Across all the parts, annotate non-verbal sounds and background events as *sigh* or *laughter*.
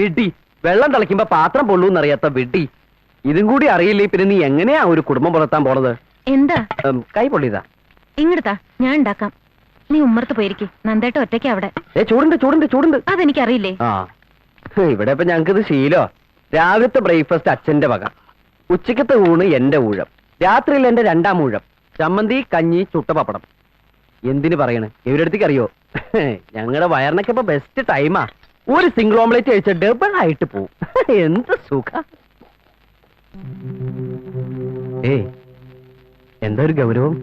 വിടി. വെള്ളം തിളയ്ക്കുമ്പോ പാത്രം പൊള്ളൂന്നറിയാത്ത വിടി. ഇതും കൂടി അറിയില്ലേ പിന്നെ നീ എങ്ങനെയാ ഒരു കുടുംബം പുലർത്താൻ പോണത്? എന്താ? ഉം, കൈ പൊള്ളിയതാ. ഇങ്ങടുത്താ ഞാൻ ഉണ്ടാക്കാം. നീ ഉമ്മർത്ത് പോയിരിക്കെ. നന്ദേട്ട ഒറ്റയ്ക്ക് അവിടെ. ഏ ചൂടുണ്ട് ചൂടുണ്ട് ചൂടുണ്ട്. അതെനിക്കറിയില്ലേ? ആ. ഇവിടെ ഇപ്പൊ ഞങ്ങക്ക് ഇത് ശീലോ രാവിലത്തെ ബ്രേക്ക്ഫാസ്റ്റ് അച്ഛന്റെ വക. ഉച്ചക്കത്തെ ഊണ് എന്റെ ഊഴം. രാത്രിയിൽ എന്റെ രണ്ടാം ഊഴം. ചമ്മന്തി കഞ്ഞി ചുട്ട പപ്പടം. എന്തിനു പറയണ്? ഇവരടുത്തേക്ക് അറിയോ? ഞങ്ങളുടെ വയറിനൊക്കെ ഇപ്പൊ ബെസ്റ്റ് ടൈമാ ഒരു സിംഗിൾ ഓംലേറ്റ് കഴിച്ച ഡബിൾ ആയിട്ട് പോവും. *laughs* എന്ത് സുഖ. ഏ എന്താ ഒരു ഗൗരവം?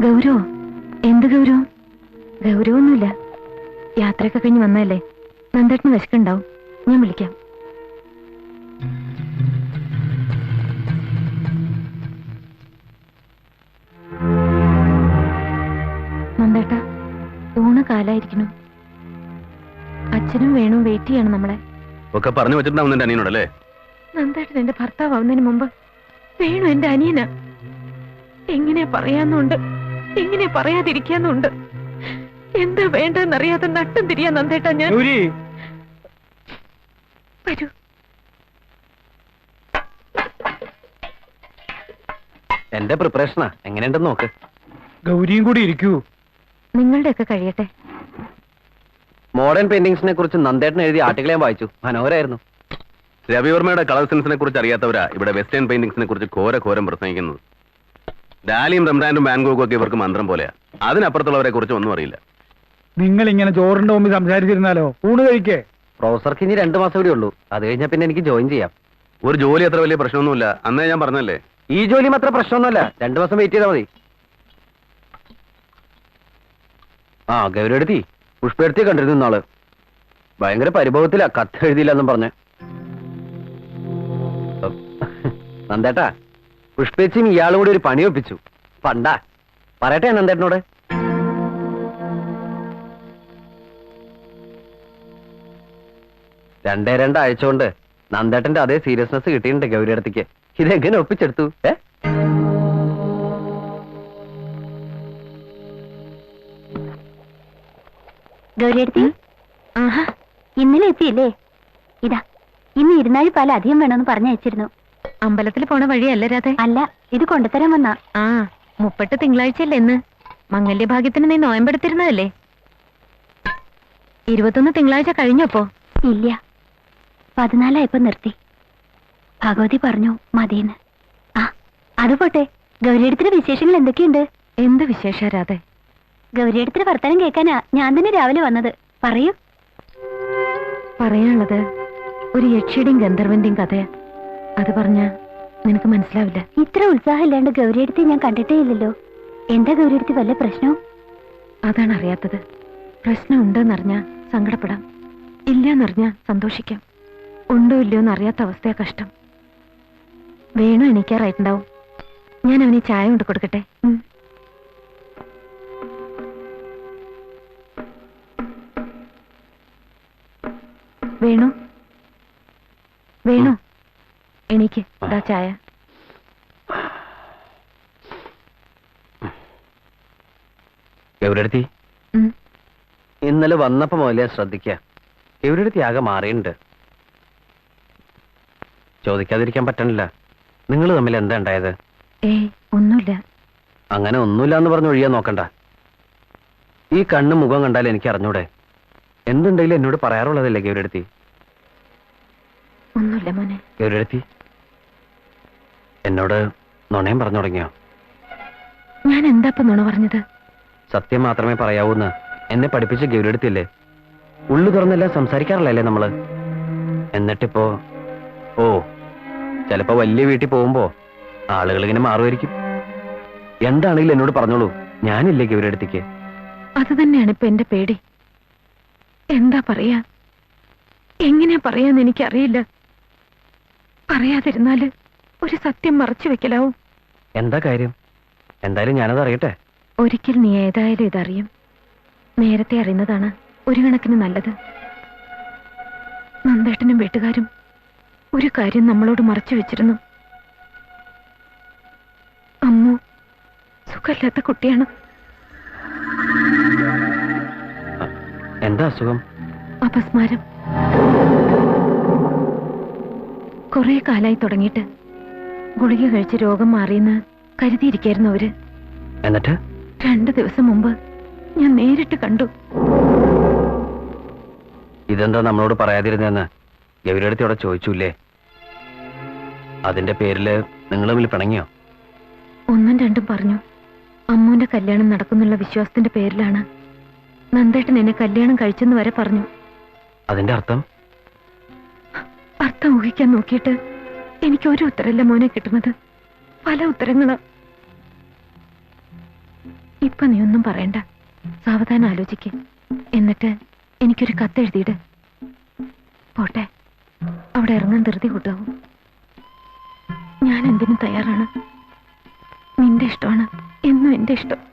ഗൗരവോ? എന്ത് ഗൗരവം? ഗൗരവൊന്നുമില്ല. യാത്രയൊക്കെ കഴിഞ്ഞ് വന്നതല്ലേ? നന്ദേട്ടന് വിശക്കുണ്ടാവും ഞാൻ വിളിക്കാം. ചെയ്യണം നമ്മളെ. ഒക്കെ പറഞ്ഞു വെച്ചിട്ടുണ്ടാവും നിന്റെ അനിയനോടല്ലേ? നന്ദേട്ടൻ എന്റെ ഭർത്താവ് ആവുന്നതിന് മുമ്പ് വേണു എന്റെ അനിയന. എങ്ങനെ പറയാന്നുണ്ട്. എങ്ങനെ പറയാതിരിക്കാന്നുണ്ട്. എന്താ വേണ്ടെന്നറിയാതെ നട്ടം തിരിയാ നന്ദേട്ടാ ഞാൻ. വരൂ. എന്റെ പ്രിപ്പറേഷനാ. എങ്ങനെയുണ്ടെന്ന് നോക്ക്. ഗൗരിയും കൂടി ഇരിക്കൂ. നിങ്ങളുടെയൊക്കെ കഴിയട്ടെ. മോഡേൺ പെയിന്റിങ്സിനെ കുറിച്ച് നന്ദേട്ടൻ എഴുതിയ ആർട്ടിക്കിൾ ഞാൻ വായിച്ചു. മനോഹരായിരുന്നു. രവിവർമ്മയുടെ കളർ സെൻസിനെ കുറിച്ച് അറിയാത്തവരാ ഇവിടെ വെസ്റ്റേൺ പെയിന്റിങ്സിനെ കുറിച്ച് ഘോര ഘോരം പ്രസംഗിക്കുന്നത്. ഡാലിയും റംറാൻഡും ബാങ്കോക്കും ഒക്കെ ഇവർക്ക് മന്ത്രം പോലെയാ. അതിനപ്പുറത്തുള്ളവരെ കുറിച്ച് ഒന്നും അറിയില്ല. നിങ്ങൾ ഇങ്ങനെ ചോറിന്റെ മുമ്പിൽ സംസാരിച്ചിരുന്നാലോ? ഊണ് കഴിക്കേ. പ്രൊഫസർക്ക് ഇനി രണ്ടു മാസം കൂടി ഉള്ളൂ. അത് കഴിഞ്ഞാൽ പിന്നെ എനിക്ക് ജോയിൻ ചെയ്യാം. ഒരു ജോലി അത്ര വലിയ പ്രശ്നമൊന്നുമില്ല. അന്നേ ഞാൻ പറഞ്ഞല്ലേ? ഈ ജോലി അത്ര പ്രശ്നമൊന്നുമല്ല. രണ്ടു മാസം വെയിറ്റ് ചെയ്താൽ മതി. ആ ഗൗരവടുത്തി പുഷ്പടുത്തി കണ്ടിരുന്നു നാൾ ഭയങ്കര എഴുതിയില്ല എന്നും പറഞ്ഞ്. നന്ദേട്ടാ പുഷ്പേച്ചിയും ഇയാളും കൂടി ഒരു പണി ഒപ്പിച്ചു. പണ്ടാ. പറയട്ടെ നന്ദേട്ടനോട്. രണ്ടേ രണ്ടാഴ്ച കൊണ്ട് നന്ദേട്ടന്റെ അതേ സീരിയസ്നെസ് കിട്ടിയിട്ടുണ്ട് ഗൗരിയടത്തേക്ക് ഇതെങ്ങനെ ഒപ്പിച്ചെടുത്തു? ഏ? ഗൗരിയടുത്തി? ആഹാ ഇന്നലെ എത്തിയില്ലേ? ഇതാ ഇന്ന് ഇരുന്നാഴി പാല അധികം വേണമെന്ന് പറഞ്ഞയച്ചിരുന്നു. അമ്പലത്തിൽ പോണ വഴിയല്ല രാധേ. അല്ല ഇത് കൊണ്ടുതരാൻ വന്ന. ആ മുപ്പട്ട് തിങ്കളാഴ്ചയല്ലേ ഇന്ന്. മംഗല്യഭാഗ്യത്തിന് നീ നോയമ്പെടുത്തിരുന്നതല്ലേ? ഇരുപത്തൊന്ന് തിങ്കളാഴ്ച കഴിഞ്ഞപ്പോ ഇല്ല പതിനാലായപ്പോ നിർത്തി. ഭഗവതി പറഞ്ഞു മതിയെന്ന്. ആ അത് പോട്ടെ ഗൗരിയടത്തിന്റെ വിശേഷങ്ങൾ എന്തൊക്കെയുണ്ട്? എന്ത് വിശേഷ രാധേ? ഗൗരിയടത്തിന്റെ വർത്തനം കേൾക്കാനാ ഞാൻ തന്നെ രാവിലെ വന്നത്. പറയൂ. പറയാനുള്ളത് ഒരു യക്ഷിയുടെയും ഗന്ധർവന്റെയും കഥയാ. അത് പറഞ്ഞ നിനക്ക് മനസ്സിലാവില്ല. ഇത്ര ഉത്സാഹം ഇല്ലാണ്ട് ഗൗരിയടത്തെ ഞാൻ കണ്ടിട്ടേ ഇല്ലല്ലോ. എന്താ ഗൗരിയടത്തി വല്ല പ്രശ്നവും? അതാണ് അറിയാത്തത്. പ്രശ്നം ഉണ്ടെന്നറിഞ്ഞ സങ്കടപ്പെടാം. ഇല്ലെന്നറിഞ്ഞ സന്തോഷിക്കാം. ഉണ്ടോ ഇല്ലയോ എന്നറിയാത്ത അവസ്ഥയാ കഷ്ടം. വേണു എണീക്കാറായിട്ടുണ്ടാവും. ഞാൻ അവന് ചായ കൊണ്ട് കൊടുക്കട്ടെ? വേണു? വേണു? എനിക്ക് ഇതാ ചായ. ഗൗരിയടത്തി ഇന്നലെ വന്നപ്പോ മുതലേ ശ്രദ്ധിക്ക. ഗൗരിയടത്തി ആകെ മാറിയിട്ടുണ്ട്. ചോദിക്കാതിരിക്കാൻ പറ്റണില്ല. നിങ്ങൾ തമ്മിൽ എന്താ ഉണ്ടായത്? ഒന്നുമില്ല. അങ്ങനെ ഒന്നുമില്ല എന്ന് പറഞ്ഞു ഒഴിയാൻ നോക്കണ്ട. ഈ കണ്ണും മുഖം കണ്ടാൽ എനിക്ക് അറിഞ്ഞൂടെ? എന്തുണ്ടെങ്കിലും എന്നോട് പറയാറുള്ളതല്ലേ ഗൗരിയടത്തി ഒന്നുമില്ല മോനെ. ഗൗരിയടത്തി എന്നോട് നുണയും പറഞ്ഞു തുടങ്ങിയോ? ഞാൻ എന്താ ഇപ്പൊ നുണ പറഞ്ഞത്? സത്യം മാത്രമേ പറയാവൂന്ന്. എന്നെ പഠിപ്പിച്ച് ഗൗരിയടത്തില്ലേ? ഉള്ളു തുറന്നെല്ലാം സംസാരിക്കാറില്ലല്ലേ നമ്മൾ? എന്നിട്ടിപ്പോ ഓ ചിലപ്പോ വലിയ വീട്ടിൽ പോകുമ്പോ ആളുകൾ ഇങ്ങനെ മാറുമായിരിക്കും. എന്താണെങ്കിലും എന്നോട് പറഞ്ഞോളൂ. ഞാനില്ലേ ഗൗരിയടത്തേക്ക്? അത് തന്നെയാണ് ഇപ്പൊ എന്റെ പേടി. എന്താ പറയാ? എങ്ങനെയാ പറയാന്ന് എനിക്കറിയില്ല. പറയാതിരുന്നാൽ ഒരു സത്യം മറച്ചു വെക്കലാവും. എന്താ കാര്യം? എന്തായാലും ഞാനത് അറിയട്ടെ. ഒരിക്കൽ നീ ഏതായാലും ഇതറിയും. നേരത്തെ അറിയുന്നതാണ് ഒരു കണക്കിന് നല്ലത്. നന്ദേട്ടനും വീട്ടുകാരും ഒരു കാര്യം നമ്മളോട് മറച്ചു വെച്ചിരുന്നു. അമ്മു സുഖമില്ലാത്ത കുട്ടിയാണ്. എന്താ അസുഖം? അപസ്മാരം. കുറെ കാലായി തുടങ്ങിയിട്ട് ഗുളിക കഴിച്ച് രോഗം മാറിയെന്ന് കരുതിയിരിക്കായിരുന്നു അവർ. എന്നിട്ട്? രണ്ടു ദിവസം മുമ്പ് ഞാൻ നേരിട്ട് കണ്ടു. ഇതെന്താ നമ്മളോട് പറയാതിരുന്നെന്ന് ഗൗരിയടുത്തോടെ ചോദിച്ചൂല്ലേ? അതിന്റെ പേരിൽ നിങ്ങൾ തമ്മിൽ പിണങ്ങിയോ? ഒന്നും രണ്ടും പറഞ്ഞു. അമ്മുവിന്റെ കല്യാണം നടക്കുന്നുള്ള വിശ്വാസത്തിന്റെ പേരിലാണ് നന്ദേട്ടൻ എന്നെ കല്യാണം കഴിച്ചെന്ന് വരെ പറഞ്ഞു. അതിന്റെ അർത്ഥം? അർത്ഥം ഊഹിക്കാൻ നോക്കിയിട്ട് എനിക്ക് ഒരു ഉത്തരല്ല മോനെ കിട്ടുന്നത്. പല ഉത്തരങ്ങളും. ഇപ്പൊ നീ ഒന്നും പറയണ്ട. സാവധാനം ആലോചിക്ക്. എന്നിട്ട് എനിക്കൊരു കത്ത് എഴുതിയിട് പോട്ടെ. അവിടെ ഇറങ്ങാൻ ധൃതി കൂട്ടാവും. ഞാൻ എന്തിനും തയ്യാറാണ്. നിന്റെ ഇഷ്ടമാണ്. എന്നും എന്റെ ഇഷ്ടം.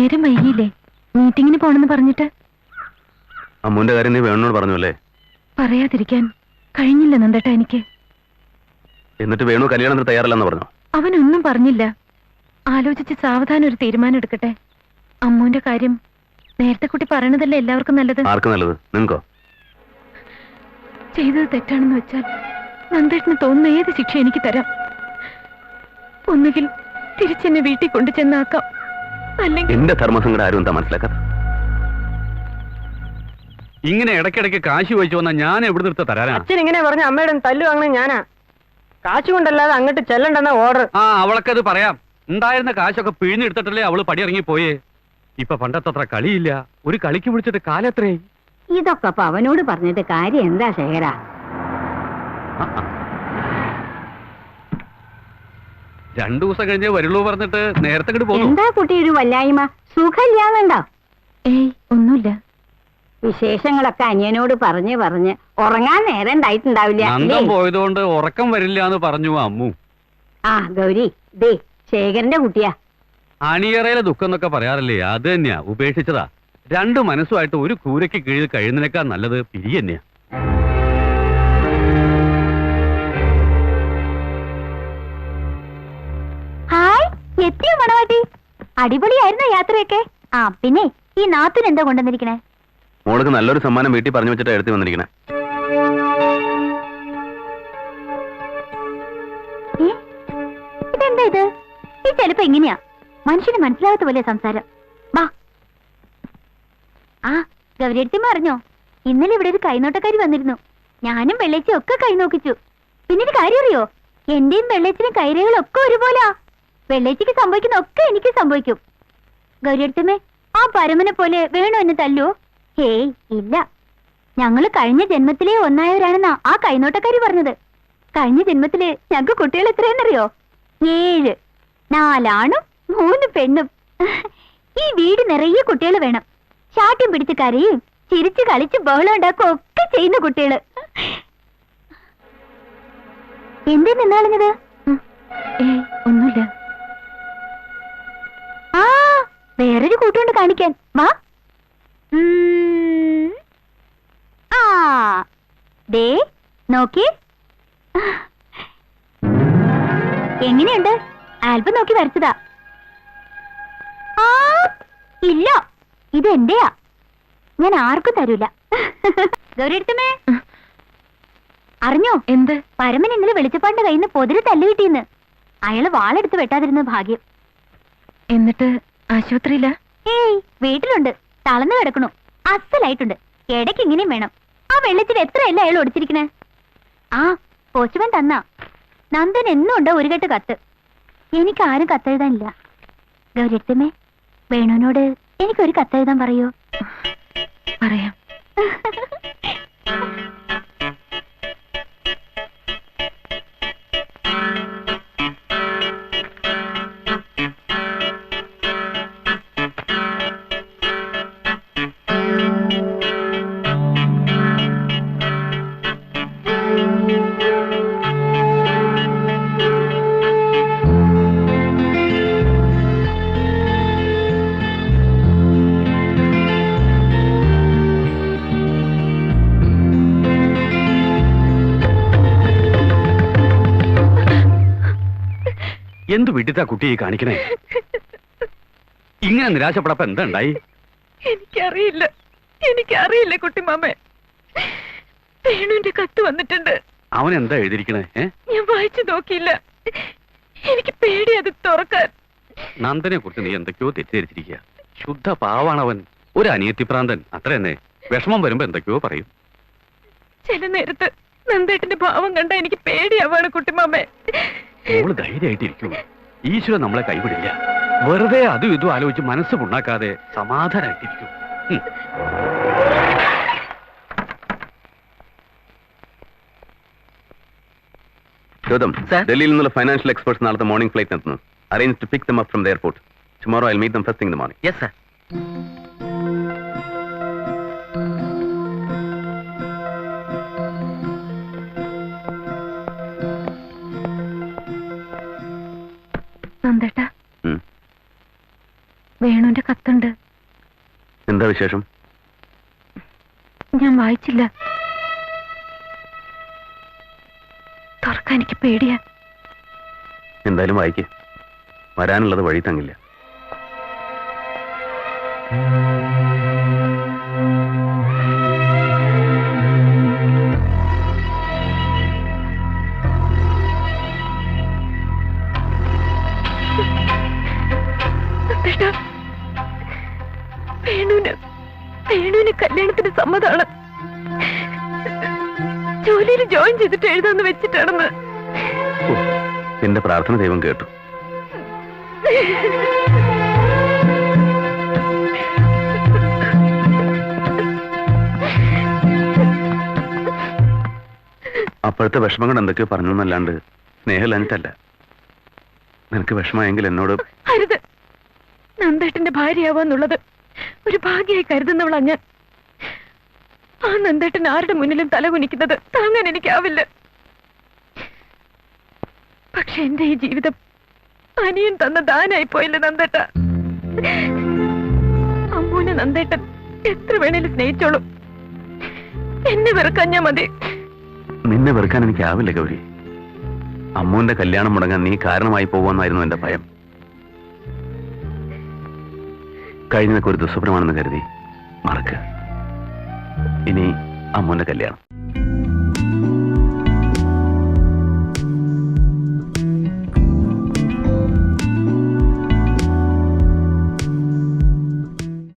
നേരം വൈകിയില്ലേ? മീറ്റിങ്ങിന് പോണെന്ന് പറഞ്ഞിട്ട്? അമ്മുവിന്റെ കാര്യം നീ വേണോട് പറഞ്ഞു അല്ലേ പറയാതിരിക്കാൻ കഴിഞ്ഞില്ല നന്ദേട്ട എനിക്ക്. എന്നിട്ട് വേണു കല്യാണത്തിന് തയ്യാറല്ലെന്ന് പറഞ്ഞു? അവനൊന്നും പറഞ്ഞില്ല. ആലോചിച്ച് സാവധാനം ഒരു തീരുമാനം എടുക്കട്ടെ. അമ്മുവിന്റെ കാര്യം നേരത്തെ കുട്ടി പറയണതല്ലേ എല്ലാവർക്കും നല്ലത്? ആർക്കും നല്ലത്? നിങ്ങൾക്കോ? ചെയ്തത് തെറ്റാണെന്ന് വെച്ചാൽ നന്ദേട്ടന് തോന്നുന്ന ഏത് ശിക്ഷ എനിക്ക് തരാം. ഒന്നുകിൽ തിരിച്ചെന്നെ വീട്ടിൽ കൊണ്ടു ചെന്നാക്കാം എന്റെ ധർമ്മസങ്കടം ആരും എന്താ മനസ്സിലാക്കാത്ത? ഇങ്ങനെ ഇടയ്ക്കിടയ്ക്ക് കാശ് ചോദിച്ചു വന്നാൽ ഞാൻ എവിടെ നിർത്ത തരാനാ? അച്ഛൻ ഇങ്ങനെ പറഞ്ഞ അമ്മയുടെ തല്ലു വാങ്ങണ ഞാനാ. കാശ് കൊണ്ടല്ലാതെ അങ്ങോട്ട് ചെല്ലണ്ടെന്ന ഓർഡർ ആ അവളൊക്കത് പറയാം. ഉണ്ടായിരുന്ന കാശൊക്കെ പിഴിഞ്ഞെടുത്തിട്ടല്ലേ അവൾ പടിയിറങ്ങി പോയേ. ഇപ്പൊ പണ്ടത്തത്ര കളിയില്ല. ഒരു കളിക്ക് വിളിച്ചിട്ട് കാലത്രേ ഇതൊക്കെ അപ്പൊ അവനോട് പറഞ്ഞിട്ട് കാര്യം എന്താ ശേഖര? രണ്ടു ദിവസം കഴിഞ്ഞേ വരുള്ളൂ പറഞ്ഞിട്ട് നേരത്തെ ഇങ്ങോട്ട് പോകും എന്താ കുട്ടി ഒരു വല്ലായ്മ? സുഖമില്ലാന്നുണ്ടോ? ഏയ് ഒന്നുമില്ല. വിശേഷങ്ങളൊക്കെ അനിയനോട് പറഞ്ഞ് പറഞ്ഞ് ഉറങ്ങാൻ നേരം ഉണ്ടായിട്ടുണ്ടാവില്ല. നന്ദം? പോയതുകൊണ്ട് ഉറക്കം വരില്ല എന്ന് പറഞ്ഞു അമ്മു. ആ ഗൗരി ദേ ശേഖരന്റെ കുട്ടിയാ. അണിയറയിലെ ദുഃഖം എന്നൊക്കെ പറയാറില്ലേ? അത് തന്നെയാ. ഉപേക്ഷിച്ചതാ. രണ്ടു മനസ്സുമായിട്ട് ഒരു കൂരയ്ക്ക് കീഴിൽ കഴിയുന്നതിനേക്കാൾ നല്ലത് പിരി തന്നെയാ. എത്തിയോ മണവാട്ടി? അടിപൊളിയായിരുന്ന യാത്രയൊക്കെ? ആ പിന്നെ ഈ നാത്തിന് എന്താ കൊണ്ടുവന്നിരിക്കണേ? മോൾക്ക് നല്ലൊരു സമ്മാനം വീട്ടിൽ പറഞ്ഞു വെച്ചിട്ട് എടുത്തു വന്നിരിക്കണേ? ഇതെന്താ ഇത്? ഈ ചെലപ്പോ എങ്ങനെയാ മനുഷ്യന് മനസ്സിലാകാത്ത പോലെ സംസാരം. വാ. ആ ഗൗരിയടുത്തിമ്മ അറിഞ്ഞോ ഇന്നലെ ഇവിടെ ഒരു കൈനോട്ടക്കാരി വന്നിരുന്നു. ഞാനും വെള്ളേച്ചും ഒക്കെ കൈ നോക്കിച്ചു. പിന്നെ ഒരു കാര്യം അറിയോ? എന്റെയും വെള്ളേച്ചിനും കൈരകളൊക്കെ ഒരുപോലാ. വെള്ളേച്ചിക്ക് സംഭവിക്കുന്ന ഒക്കെ എനിക്ക് സംഭവിക്കും. ഗൗരിയടുത്തമ്മേ ആ പരമനെ പോലെ വേണോ എന്നെ തല്ലുവോ ഹേയ് ഇല്ല. ഞങ്ങൾ കഴിഞ്ഞ ജന്മത്തിലെ ഒന്നായവരാണെന്നാ ആ കൈനോട്ടക്കാരി പറഞ്ഞത്. കഴിഞ്ഞ ജന്മത്തിൽ ഞങ്ങൾക്ക് കുട്ടികൾ എത്രയെന്നറിയോ ഏഴ്. നാലാണും മൂന്ന് പെണ്ണും. ഈ വീട് നിറയെ കുട്ടികൾ വേണം. ചാട്ടും പിടിച്ച് കരയും ചിരിച്ചു കളിച്ച് ബഹളം ഉണ്ടാക്കും ഒക്കെ ചെയ്യുന്ന കുട്ടികൾ. എന്തേ നിന്നാളിഞ്ഞത്? ഒന്നുമില്ല. വേറൊരു കൂട്ടുകൊണ്ട് കാണിക്കാൻ. വാ. ആ. ദേ നോക്കി. എങ്ങനെയുണ്ട്? ആൽബം നോക്കി വരച്ചതാ. ആ ഇല്ല. ഇത് എന്റെയാ. ഞാൻ ആർക്കും തരൂല. ഗൗരിയടുത്തമ്മേ. അറിഞ്ഞോ? എന്ത്? പരമൻ ഇന്നലെ വെളിച്ചപ്പാടിന്റെ കയ്യിൽ നിന്ന് പൊതിരി തല്ലു കിട്ടിയെന്ന്. അയാൾ വാളെടുത്ത് വെട്ടാതിരുന്ന ഭാഗ്യം. എന്നിട്ട് ആശുപത്രിയില? ഏയ് വീട്ടിലുണ്ട്. തളർന്നു കിടക്കണു അസലായിട്ടുണ്ട്. ഇടയ്ക്ക് ഇങ്ങനെയും വേണം. ആ വെള്ളത്തിൽ എത്രയല്ല അയാൾ ഒടിച്ചിരിക്കണേ? ആ പോസ്റ്റ്മാൻ തന്ന. നന്ദൻ എന്നും ഉണ്ടോ ഒരു കെട്ട് കത്ത്? എനിക്ക് ആരും കത്തെഴുതാനില്ല. ഗൗരത്തമ്മേ വേണുവിനോട് എനിക്കൊരു കത്തെഴുതാൻ പറയാം? എന്തു വിട്ടിത്താ കുട്ടിയെ കാണിക്കണേ? ഇങ്ങനെ നിരാശപ്പെടപ്പ എന്താ ഉണ്ടായി? എനിക്കറിയില്ല. എനിക്കറിയില്ല കുട്ടിമാമേ വേണുവിന്റെ കത്ത് വന്നിട്ടുണ്ട്. അവൻ എന്താ എഴുതിയിരിക്കണേ ഞാൻ വായിച്ചു നോക്കിയില്ല. എനിക്ക് പേടി അത് തുറക്കാൻ. നന്ദനെ കുറിച്ച് നീ എന്തൊക്കെയോ തെറ്റിദ്ധരിച്ചിരിക്കുക. ശുദ്ധ പാവാണവൻ. ഒരു അനിയത്തിപ്രാന്തൻ. അത്ര തന്നെ. വിഷമം വരുമ്പോ എന്തൊക്കെയോ പറയും. ചില നേരത്ത് നന്ദേട്ടന്റെ ഭാവം കണ്ട എനിക്ക് പേടിയാവാണ് കുട്ടിമാമേ മോൾ ധൈര്യമായിട്ടിരിക്കൂ ഈശ്വരൻ നമ്മളെ കൈവിടില്ല. വെറുതെ അതും ഇതും ആലോചിച്ച് മനസ്സ് പുണ്ണാക്കാതെ. ഗൗതം ഡൽഹിയിൽ നിന്നുള്ള ഫൈനാൻഷ്യൽ എക്സ്പെർട്സ് നാളത്തെ മോർണിംഗ് ഫ്ലൈറ്റ് എത്തുന്നു arrange to pick them up from the airport tomorrow I meet them first thing the morning yes sir വേണുവിന്റെ കത്തുണ്ട്. എന്താ വിശേഷം? ഞാൻ വായിച്ചില്ല. തുറക്കാൻ എനിക്ക് പേടിയാ. എന്തായാലും വായിക്കേ. വരാനുള്ളത് വഴി തങ്ങില്ല. വേണുവിന് കല്യാണത്തിന് സമ്മതമാണ്. ജോലിയിൽ ജോയിൻ ചെയ്തിട്ട് എഴുതാന്ന് വെച്ചിട്ടാണെന്ന്. എന്റെ നിന്റെ പ്രാർത്ഥന ദൈവം കേട്ടു. അപ്പോഴത്തെ വിഷമങ്ങൾ എന്തൊക്കെയോ പറഞ്ഞു എന്നല്ലാണ്ട് സ്നേഹമില്ലാഞ്ഞിട്ടല്ല നിനക്ക് വിഷമമെങ്കിൽ എന്നോട് നന്ദേട്ടന്റെ ഭാര്യയാവാന്നുള്ളത് ഒരു ഭാഗ്യമായി കരുതുന്നവളാ ഞാൻ. ആ നന്ദേട്ടൻ ആരുടെ മുന്നിലും തലകുനിക്കുന്നത് താങ്ങാൻ എനിക്കാവില്ല. പക്ഷെ എന്റെ ഈ ജീവിതം അനിയൻ തന്ന ദാനായി പോയില്ല നന്ദേട്ട? അമ്മൂനെ നന്ദേട്ടൻ എത്ര വേണേലും സ്നേഹിച്ചോളൂ. എന്നെ വെറുക്കാൻ ഞാൻ മതി. നിന്നെ വെറുക്കാൻ എനിക്കാവില്ല ഗൗരി. അമ്മുവിന്റെ കല്യാണം മുടങ്ങാൻ നീ കാരണമായി പോകുമെന്നായിരുന്നു എന്റെ ഭയം. കഴിഞ്ഞതൊക്കെ ഒരു ദുസ്വപ്നമാണെന്ന് കരുതി മറക്കുക ഇനി അമ്മുവിന്റെ കല്യാണം.